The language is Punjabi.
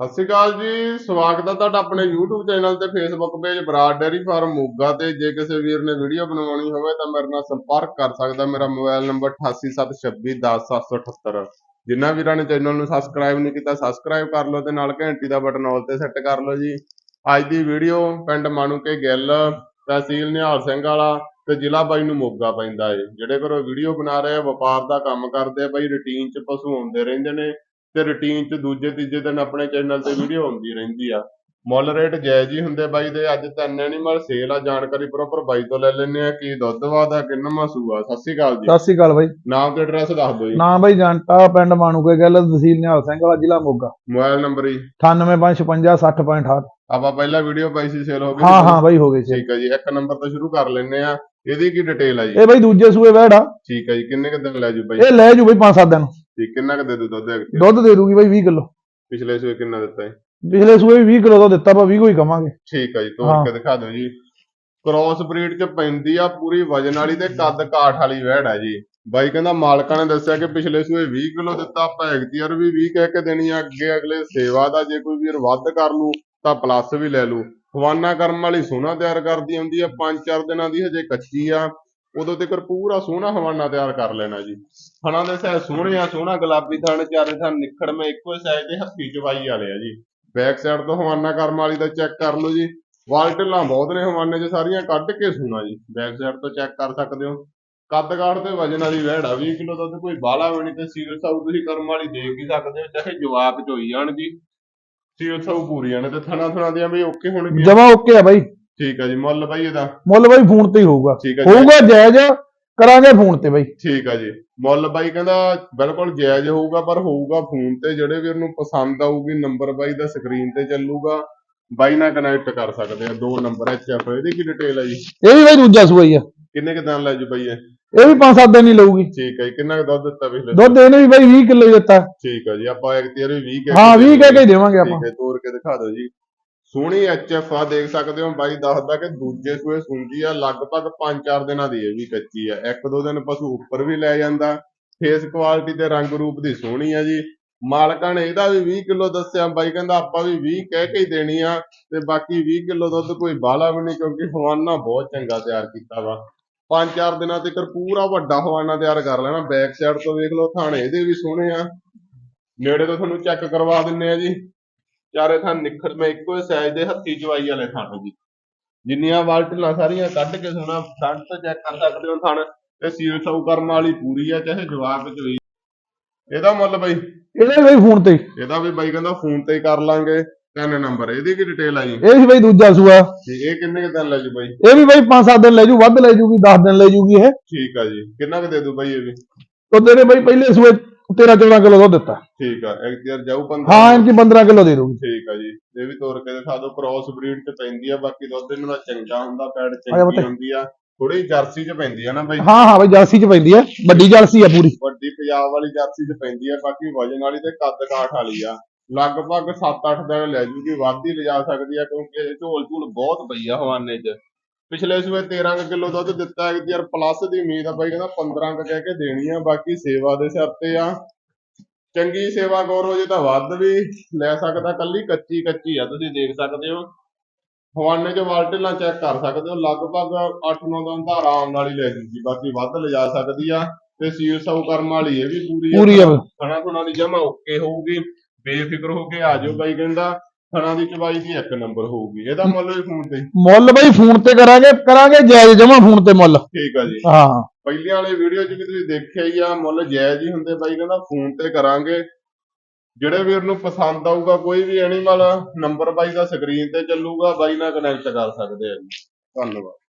ਸਤਿ ਸ਼੍ਰੀ ਅਕਾਲ ਜੀ, ਸਵਾਗਤ ਹੈ ਤੁਹਾਡਾ ਆਪਣੇ YouTube ਚੈਨਲ ਤੇ Facebook page Brar dairy farm Moga ਤੇ। ਜੇ ਕਿਸੇ ਵੀਰ ਨੇ ਵੀਡੀਓ ਬਣਵਾਉਣੀ ਹੋਵੇ ਤਾਂ ਮੇਰੇ ਨਾਲ ਸੰਪਰਕ ਕਰ ਸਕਦਾ। ਮੇਰਾ ਮੋਬਾਈਲ ਨੰਬਰ 8876210778 ਜਿਨ੍ਹਾਂ ਵੀਰਾਂ ਨੇ ਚੈਨਲ ਨੂੰ ਸਬਸਕ੍ਰਾਈਬ ਨਹੀਂ ਕੀਤਾ ਸਬਸਕ੍ਰਾਈਬ ਕਰ ਲਓ ਤੇ ਨਾਲ ਘੰਟੀ ਦਾ ਬਟਨ ਆਲ ਤੇ ਸੈੱਟ ਕਰ ਲਓ ਜੀ। ਅੱਜ ਦੀ ਵੀਡੀਓ ਪਿੰਡ ਮਾਣੂਕੇ ਗਿੱਲ, ਤਹਿਸੀਲ ਨਿਹਾਲ ਸਿੰਘ ਵਾਲਾ ਤੇ ਜ਼ਿਲ੍ਹਾ ਬਾਈ ਨੂੰ ਮੋਗਾ ਪੈਂਦਾ ਏ। ਜਿਹੜੇ ਘਰੋਂ ਵੀਡੀਓ ਬਣਾ ਰਹੇ ਆ, ਵਪਾਰ ਦਾ ਕੰਮ ਕਰਦੇ ਆ, ਬਾਈ ਰੁਟੀਨ 'ਚ ਪਸ਼ੂ ਆਉਂਦੇ ਰਹਿੰਦੇ ਨੇ। ਤੇ ਰੁਟੀਨ 'ਚ ਦੂਜੇ ਤੀਜੇ ਦਿਨ ਆਪਣੇ ਚੈਨਲ ਤੇ ਵੀਡੀਓ ਆਉਂਦੀ ਰਹਿੰਦੀ ਆ। ਮੁੱਲ ਰੇਟ ਜਾਇਜ਼ ਹੀ ਹੁੰਦੇ ਬਾਈ ਦੇ ਅੱਜ ਤਿੰਨ ਐਨੀਮਲ ਸੇਲ ਆ ਜਾਣਕਾਰੀ ਪ੍ਰੋਪਰ ਬਾਈ ਤੋਂ ਲੈ ਲੈਣੇ ਆ ਕੀ ਦੁੱਧ ਵਾਦਾ ਕਿੰਨਾ ਮਸੂਆ ਸਤਿ ਸ਼੍ਰੀ ਅਕਾਲ ਜੀ। ਸਤਿ ਸ਼੍ਰੀ ਅਕਾਲ ਬਾਈ। ਨਾਮ ਤੇ ਐਡਰੈਸ ਦੱਸ ਦਿਓ ਜੀ। ਨਾਮ ਬਾਈ ਜੰਟਾ ਪਿੰਡ ਮਾਣੂਕੇ ਗੱਲ ਤਹਿਸੀਲ ਨਿਹਾਲ ਸਿੰਘ ਵਾਲਾ ਜ਼ਿਲ੍ਹਾ ਮੋਗਾ। ਮੋਬਾਈਲ ਨੰਬਰ ਜੀ। 985560.68 ਆਪਾਂ ਪਹਿਲਾਂ ਵੀਡੀਓ ਪਾਈ ਸੀ ਸੇਲ ਹੋ ਗਈ। ਹਾਂ ਹਾਂ ਬਾਈ ਹੋ ਸੀ ਠੀਕ ਹੈ ਜੀ ਇੱਕ ਨੰਬਰ ਤੋਂ ਸ਼ੁਰੂ ਕਰ ਲੈਣੇ ਆ। ਇਹਦੀ ਕੀ ਡਿਟੇਲ ਆ ਜੀ? ਇਹ ਬਾਈ ਦੂਜੇ ਸੂਏ ਵਹਿੜਾ ਠੀਕ ਹੈ ਜੀ ਕਿੰਨੇ ਕੁ ਦਿਨ ਲੈ ਜੂ ਬਾਈ? ਇਹ ਲੈ ਜੂ ਬਾਈ 5-7 ਦਿਨ। ਠੀਕ ਕਿੰਨਾ ਕੁ ਦੇ ਦੂ ਦੁੱਧ ਐਕਟਿਵ? ਦੁੱਧ ਦੇ ਦੂਗੀ ਬਾਈ 20 ਕਿਲੋ। ਪਿਛਲੇ ਸੂਏ ਕਿੰਨਾ ਦਿੱਤਾ ਹੈ ਪਿਛਲੇ ਸੂਏ ਵੀ 20 ਕਿਲੋ ਦਾ ਦਿੱਤਾ ਆਪਾਂ 20 ਕੋਈ ਕਵਾਂਗੇ। ਠੀਕ ਹੈ ਜੀ ਤੋੜ। ਕੇ ਦਿਖਾ ਦਿਓ ਜੀ। ਕ੍ਰਾਸ ਬਰੀਡ ਚ ਪੈਂਦੀ ਆ ਪੂਰੀ ਵਜਨ ਵਾਲੀ ਤੇ ਕੱਦ ਕਾਠ ਵਾਲੀ ਵਹਿੜ ਆ ਜੀ। ਬਾਈ ਕਹਿੰਦਾ ਮਾਲਕਾਂ ਨੇ ਦੱਸਿਆ ਕਿ ਪਿਛਲੇ ਸੂਏ 20 ਕਿਲੋ ਦਿੱਤਾ ਆਪਾਂ ਐਗਤੀਅਰ ਵੀ 20 ਕਹਿ ਕੇ ਦੇਣੀ ਆ ਅੱਗੇ ਅਗਲੇ ਸੇਵਾ ਦਾ ਜੇ ਕੋਈ ਵੀਰ ਵੱਧ ਕਰ ਲੂ ਤਾਂ ਪਲੱਸ ਵੀ ਲੈ ਲੂ। ਹਵਾਨਾ ਕਰਮ ਵਾਲੀ ਸੋਨਾ ਤਿਆਰ ਕਰਦੀ ਹੁੰਦੀ ਆ 5-4 ਦਿਨਾਂ ਦੀ ਹਜੇ ਕੱਚੀ ਆ। ਉਦੋਂ ਤੱਕ ਪੂਰਾ ਸੋਹਣਾ ਹਵਾਨਾ ਤਿਆਰ ਕਰ ਲੈਣਾ ਜੀ। ਥਣਾ ਦੇ ਸਾਇਜ਼ ਸੋਹਣੇ ਆ ਸੋਹਣਾ ਗੁਲਾਬੀ ਥਣ, ਚਾਰੇ ਥਣ ਨਿਖੜਵੇਂ ਇੱਕੋ ਹੀ ਸਾਈਜ਼ ਹੱਥੀ ਚਵਾਈ ਵਾਲੇ ਆ ਜੀ। ਬੈਕ ਸਾਈਡ ਤੋਂ ਹਵਾਨਾ ਕਰਮ ਵਾਲੀ ਦਾ ਚੈੱਕ ਕਰ ਲਓ ਜੀ। ਵਾਲ ਬਹੁਤ ਨੇ ਹਵਾਨੇ 'ਚ, ਸਾਰੀਆਂ ਕੱਢ ਕੇ ਸੂਣਾ ਜੀ। ਬੈਕ ਸਾਈਡ ਤੋਂ ਚੈੱਕ ਕਰ ਸਕਦੇ ਹੋ। ਕੱਦ ਕਾਠ ਤੇ ਵਜਨ ਵਾਲੀ ਵਹਿੜ ਆ 20 ਕਿਲੋ ਦੁੱਧ ਕੋਈ ਬਾਲਾ ਵੀ ਨਹੀਂ ਤੇ ਸੀਰਤ ਸਾਊ ਤੁਸੀਂ ਕਰਮ ਵਾਲੀ ਦੇਖ ਹੀ ਸਕਦੇ ਹੋ, ਚਾਹੇ ਜਵਾਬ ਚ ਹੋਈ ਜਾਣ ਜੀ। ਸੀਰਤ ਸਾਊ ਪੂਰੀਆਂ ਨੇ ਤੇ ਥਣਾ ਥਣਾ ਦੀਆਂ ਵੀ ਓਕੇ ਹੋਣਗੀਆਂ। ਜਮਾ ਓਕੇ ਆ ਬਾਈ। ਠੀਕ ਆ ਜੀ ਮੁੱਲ ਬਾਈ ਇਹਦਾ? ਮੁੱਲ ਬਾਈ ਫੋਨ ਤੇ ਹੀ ਹੋਊਗਾ। ਠੀਕ ਆ ਜੀ। ਹੋਊਗਾ ਜਾਇਜ਼ ਕਰਾਂਗੇ ਫੋਨ ਤੇ ਬਾਈ। ਠੀਕ ਆ ਜੀ ਮੁੱਲ ਬਾਈ ਕਹਿੰਦਾ ਬਿਲਕੁਲ ਜਾਇਜ਼ ਹੋਊਗਾ ਪਰ ਹੋਊਗਾ ਫੋਨ ਤੇ ਜਿਹੜੇ ਵੀਰ ਨੂੰ ਪਸੰਦ ਆਊਗੀ ਨੰਬਰ ਬਾਈ ਦਾ ਸਕਰੀਨ ਤੇ ਚੱਲੂਗਾ। ਬਾਈ ਨਾਲ ਕਨੈਕਟ ਕਰ ਸਕਦੇ ਆ ਦੋ ਨੰਬਰ ਐਚ ਐਫ ਇਹਦੀ ਕੀ ਡਿਟੇਲ ਆ ਜੀ? ਇਹ ਵੀ ਬਾਈ ਦੂਜਾ ਸੂਆ ਹੀ ਆ। ਕਿੰਨੇ ਕ ਦਿਨ ਲੈ ਜੂ ਬਾਈ ਇਹ? ਇਹ ਵੀ 5-7 ਦਿਨ ਹੀ ਲਊਗੀ। ਠੀਕ ਹੈ ਜੀ ਕਿੰਨਾ ਕੁ ਦੁੱਧ ਦਿੱਤਾ ਪਿਛਲੇ ਦੁੱਧ ਇਹਨੇ ਵੀ ਬਾਈ 20 ਕਿਲੋ ਦਿੱਤਾ। ਠੀਕ ਹੈ ਜੀ ਆਪਾਂ ਇੱਕ ਤੀਰ ਵੀ 20 ਹਾਂ 20 ਕਹਿ ਕੇ ਹੀ ਦੇਵਾਂਗੇ ਆਪਾਂ। ਠੀਕ ਹੈ ਤੋੜ ਕੇ ਦਿਖਾ ਦਿਓ ਜੀ। ਸੋਹਣੀ ਐਚਐਫ ਆ, ਦੇਖ ਸਕਦੇ ਹੋ ਬਾਈ, ਦੱਸਦਾ ਕਿ ਦੂਜੇ ਸੂਏ ਸੁੰਜੀ ਆ, ਲਗਭਗ 5-4 ਦਿਨਾਂ ਦੀ ਇਹ ਵੀ ਕੱਚੀ ਆ। ਇੱਕ ਦੋ ਦਿਨ ਪਸ਼ੂ ਉੱਪਰ ਵੀ ਲੈ ਜਾਂਦਾ। ਫੇਸ ਕੁਆਲਿਟੀ ਤੇ ਰੰਗ ਰੂਪ ਦੀ ਸੋਹਣੀ ਆ ਜੀ। ਮਾਲਕਾਂ ਨੇ ਇਹਦਾ ਵੀ 20 ਕਿਲੋ ਦੱਸਿਆ। ਬਾਈ ਕਹਿੰਦਾ ਆਪਾਂ ਵੀ 20 ਕਹਿ ਕੇ ਹੀ ਦੇਣੀ ਆ ਤੇ ਬਾਕੀ 20 ਕਿਲੋ ਦੁੱਧ ਕੋਈ ਬਾਹਲਾ ਵੀ ਨਹੀਂ ਕਿਉਂਕਿ ਹਵਾਨਾ ਬਹੁਤ ਚੰਗਾ ਤਿਆਰ ਕੀਤਾ ਵਾ। ਪੰਜ ਚਾਰ ਦਿਨਾਂ ਤੱਕ ਪੂਰਾ ਵੱਡਾ ਹਵਾਨਾ ਤਿਆਰ ਕਰ ਲੈਣਾ। ਬੈਕ ਸਾਈਡ ਤੋਂ ਵੇਖ ਲਓ, ਥਾਣੇ ਇਹਦੇ ਵੀ ਸੋਹਣੇ ਆ। ਨੇੜੇ ਤੋਂ ਤੁਹਾਨੂੰ ਚੈੱਕ ਕਰਵਾ ਦਿੰਨੇ ਆ ਜੀ। ਚਾਰੇ ਥਾਂ ਨਿਖਰ ਮੈਂ ਇੱਕੋ ਸਾਈਜ਼ ਦੇ ਹੱਥੀ ਜਵਾਈ ਵਾਲੇ ਥਣ ਜੀ ਜਿੰਨੀਆਂ ਵਾਲਟਲਾਂ ਸਾਰੀਆਂ ਕੱਢ ਕੇ ਸੋਣਾ ਫਰੰਟ ਤੋਂ ਚੈੱਕ ਕਰ ਸਕਦੇ ਹੋ ਥਣ ਤੇ ਸੀਲ ਸਾਊ ਕਰਨ ਵਾਲੀ ਪੂਰੀ ਆ ਚਾਹੇ ਜਵਾਬ ਚ ਹੋਈ। ਇਹਦਾ ਮੁੱਲ ਬਈ? ਇਹਦੇ ਬਾਈ ਫੋਨ ਤੇ। ਇਹਦਾ ਵੀ ਬਾਈ ਕਹਿੰਦਾ ਫੋਨ ਤੇ ਕਰ ਲਾਂਗੇ ਤਿੰਨ ਨੰਬਰ। ਇਹਦੀ ਕੀ ਡਿਟੇਲ ਆ ਜੀ ਇਹ ਸੀ ਬਾਈ ਦੂਜਾ ਸੂਆ। ਤੇ ਇਹ ਕਿੰਨੇ ਕੁ ਦਿਨ ਲੈ ਜੂ ਬਾਈ? ਇਹ ਵੀ ਬਾਈ 5-7 ਦਿਨ ਲੈ ਜੂ ਵੱਧ ਲੈ ਜੂਗੀ 10 ਦਿਨ ਲੈ ਜੂਗੀ ਇਹ। ਠੀਕ ਆ ਜੀ। ਕਿੰਨਾ ਕੁ ਦੇ ਦੂ ਬਾਈ ਇਹ ਵੀ? ਉਹਦੇ ਨੇ ਬਾਈ ਪਹਿਲੇ ਸੂਏ 13-14 ਕਿਲੋ ਦੁੱਧ ਦਿੱਤਾ। ਠੀਕ ਆ ਇੱਕ ਯਾਰ ਜਾਊ 15 ਹਾਂ ਇਨਕੀ 15 ਕਿਲੋ ਦੇ ਦੂਗੀ ਠੀਕ ਆ ਜੀ ਇਹ ਵੀ ਤੋਰ ਕੇ ਦਿਖਾ ਦਿਓ ਕ੍ਰਾਸ ਬਰੀਡ ਚ ਪੈਂਦੀ ਆ ਬਾਕੀ ਦੁੱਧ ਇਹਨਾਂ ਦਾ ਚੰਗਾ ਹੁੰਦਾ ਪੈੜ ਚੰਗੀ ਪੁੱਤ। ਹੁੰਦੀ ਆ। ਥੋੜੀ ਜਰਸੀ ਚ ਪੈਂਦੀ ਆ ਨਾ ਬਾਈ। ਹਾਂ ਹਾਂ ਬਾਈ ਜਰਸੀ ਚ ਪੈਂਦੀ ਹੈ ਵੱਡੀ ਜਰਸੀ ਆ ਪੂਰੀ। ਵੱਡੀ ਪੰਜਾਬ ਵਾਲੀ ਜਰਸੀ ਚ ਪੈਂਦੀ ਆ ਬਾਕੀ ਵਜਨ ਵਾਲੀ ਤੇ ਕੱਦ ਕਾਠ ਵਾਲੀ ਆ। ਲਗਭਗ 7-8 ਦਿਨ ਲੈ ਜੂਗੀ ਵੱਧ ਹੀ ਲਿਜਾ ਸਕਦੀ ਆ ਕਿਉਂਕਿ ਇਹ ਝੋਲ ਝੂਲ ਬਹੁਤ ਪਈ ਆ ਹਵਾਨੇ 'ਚ। ਪਿਛਲੇ ਸੂਏ 13 ਕੁ ਕਿਲੋ ਦੁੱਧ ਦਿੱਤਾ ਹੈ ਯਾਰ ਪਲੱਸ ਦੀ ਉਮੀਦ ਆ ਬਾਈ ਕਹਿੰਦਾ 15 ਕੁ ਕਹਿ ਕੇ ਦੇਣੀ ਆ ਬਾਕੀ ਸੇਵਾ ਦੇ ਸਿਰ ਤੇ ਆ। ਚੰਗੀ ਸੇਵਾ ਗੌਰ ਹੋ ਜੇ ਤਾਂ ਵੱਧ ਵੀ ਲੈ ਸਕਦਾ ਕੱਲੀ ਕੱਚੀ ਕੱਚੀ ਆ ਤੁਸੀਂ ਦੇਖ ਸਕਦੇ ਹੋ। ਹਵਾਨੇ 'ਚ ਵਾਲਟੇਲਾਂ ਚੈੱਕ ਕਰ ਸਕਦੇ ਹੋ ਲਗਭਗ 8-9 ਦਿਨ ਤਾਂ ਆਰਾਮ ਨਾਲ ਹੀ ਲੈ ਜੂਗੀ ਬਾਕੀ ਵੱਧ ਲਿਜਾ ਸਕਦੀ ਆ। ਤੇ ਸੀਲ ਸਾਊ ਕਰਮ ਵਾਲੀ ਇਹ ਵੀ ਪੂਰੀ ਆ ਪੂਰੀ ਆ। ਥਣਾ ਥੁਣਾ ਦੀ ਜਮਾ ਓਕੇ ਹੋਊਗੀ ਬੇਫਿਕਰ ਹੋ ਕੇ ਆ ਜਾਓ ਬਾਈ ਕਹਿੰਦਾ। ਥਣਾ ਦੀ ਚਵਾਈ ਦੀ ਇੱਕ ਨੰਬਰ ਹੋਊਗੀ ਇਹਦਾ ਮੁੱਲ ਵੀ ਫੋਨ ਤੇ ਮੁੱਲ ਬਾਈ ਫੋਨ ਤੇ ਕਰਾਂਗੇ ਕਰਾਂਗੇ ਜਾਇਜ਼ ਜਮਾ ਫੋਨ ਤੇ ਮੁੱਲ। ਠੀਕ ਆ ਜੀ। ਹਾਂ। ਪਹਿਲੀਆਂ ਵਾਲੇ ਵੀਡੀਓ 'ਚ ਵੀ ਤੁਸੀਂ ਦੇਖਿਆ ਹੀ ਆ ਮੁੱਲ ਜਾਇਜ਼ ਹੀ ਹੁੰਦੇ ਬਾਈ ਕਹਿੰਦਾ ਫੋਨ ਤੇ ਕਰਾਂਗੇ। ਜਿਹੜੇ ਵੀਰ ਨੂੰ ਪਸੰਦ ਆਊਗਾ ਕੋਈ ਵੀ ਐਨੀਮਲ ਨੰਬਰ ਬਾਈ ਦਾ ਸਕਰੀਨ ਤੇ ਚੱਲੂਗਾ ਬਾਈ ਨਾਲ ਕਨੈਕਟ ਕਰ ਸਕਦੇ ਆ ਜੀ। ਧੰਨਵਾਦ।